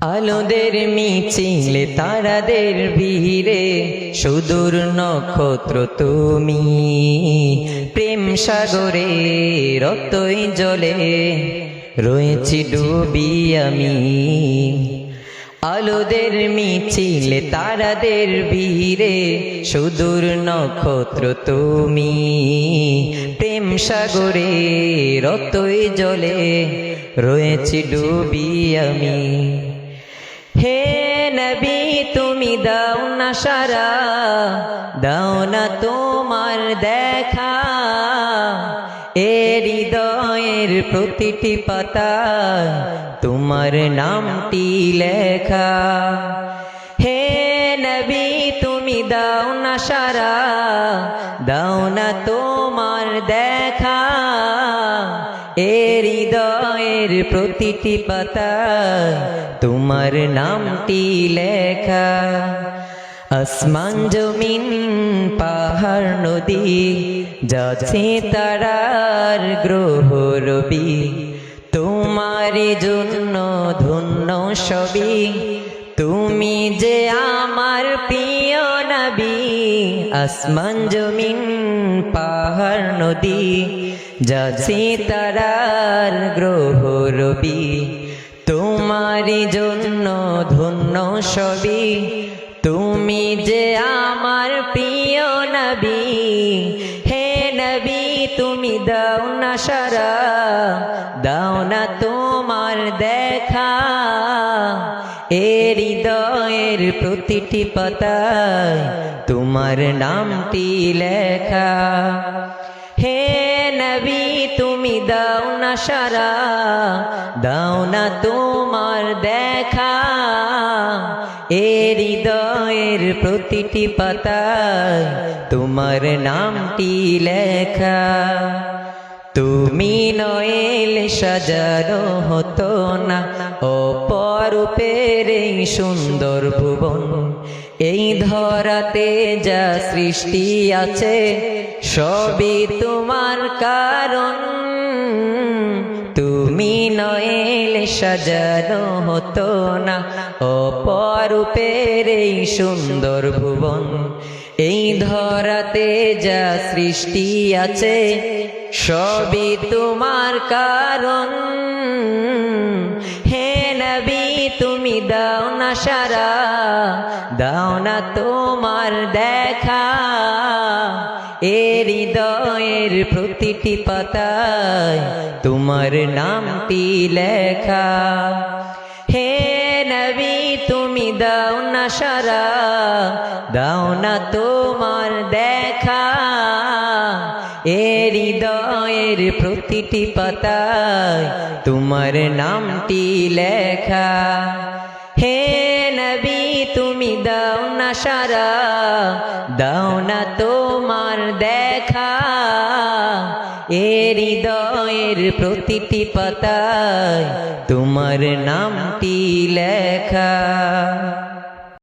আলোদের মিছিলে, তারাদের ভিড়ে, সুদূর নক্ষত্র তুমি, প্রেম সাগরে রতই জলে রয়েছি ডুবি আমি। আলোদের মিছিলে, তারাদের ভিড়ে, সুদূর নক্ষত্র তুমি, প্রেম সাগরে রতই জলে রয়েছি ডুবি আমি। হে নবী, তুমি দাও না সারা, দাও না তোমার দেখা। এ হৃদয়ের প্রতিটি পাতা তোমার নামটি লেখা। হে নবী, তুমি দাও না সারা, দাও না তোমার দেখা। প্রতিটি পাতা তোমার নামটি লেখা। আসমান জমিন, পাহাড়, নদী, যাচ্ছে তারার গ্রহ রবি। তোমার জন্য ধন্য সবই। তুমি যে প্রিয় নবী আসমান জমিন, পাহাড় নদী যাচ্ছে তারার গ্রহ রবি। তোমারই জন্য ধন্য সবই তুমি যে আমার প্রিয় নবী। হে নবী, তুমি দাও না সারা, দাও না তোমার দেখা। এ হৃদয়ের প্রতিটি পাতায় তোমার নামটি লেখা। হে নবী, তুমি দাও না সারা, দাও না তোমার দেখা। এ হৃদয়ের প্রতিটি পাতায় তোমার নামটি লেখা। তুমি নয়েল সাজানো হতো না। অপরূপের এই সুন্দর ভুবন, এই ধরাতে যা সৃষ্টি আছে, সবই তোমার কারণ। তুমি নয়েল সাজানো হতো না। অপরূপের এই সুন্দর ভুবন, এই ধরাতে যা সৃষ্টি আছে সবই তোমার কারণ। হে নবী, তুমি দাও না সারা, দাও না তোমার দেখা। হৃদয়ের প্রতিটি পাতায় তোমার নামটি লেখা। হে নবী, তুমি দাও না সারা, দাও না তোমার দেখা। এ হৃদয়ের প্রতিটি পাতায় তোমার নামটি লেখা। হে নবী, তুমি দাও না সারা, দাও না তোমার দেখা। এ হৃদয়ের প্রতিটি পাতায় তোমার নামটি লেখা।